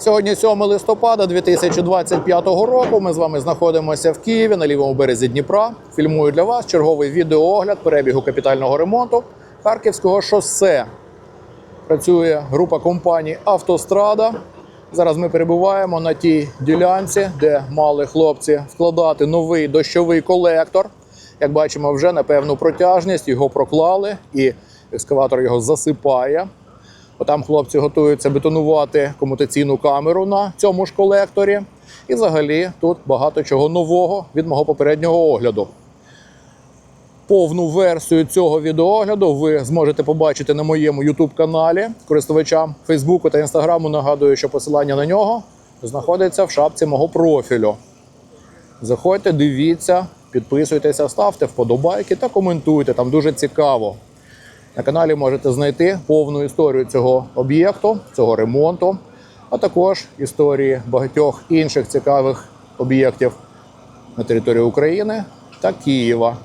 Сьогодні 7 листопада 2025 року. Ми з вами знаходимося в Києві на лівому березі Дніпра. Фільмую для вас черговий відеоогляд перебігу капітального ремонту Харківського шосе. Працює група компаній Автострада. Зараз ми перебуваємо на тій ділянці, де мали хлопці вкладати новий дощовий колектор. Як бачимо, вже на певну протяжність його проклали, і екскаватор його засипає. Отам хлопці готуються бетонувати комутаційну камеру на цьому ж колекторі. І взагалі тут багато чого нового від мого попереднього огляду. Повну версію цього відеоогляду ви зможете побачити на моєму YouTube каналі. Користувачам Фейсбуку та Інстаграму нагадую, що посилання на нього знаходиться в шапці мого профілю. Заходьте, дивіться, підписуйтеся, ставте вподобайки та коментуйте. Там дуже цікаво. На каналі можете знайти повну історію цього об'єкту, цього ремонту, а також історії багатьох інших цікавих об'єктів на території України та Києва.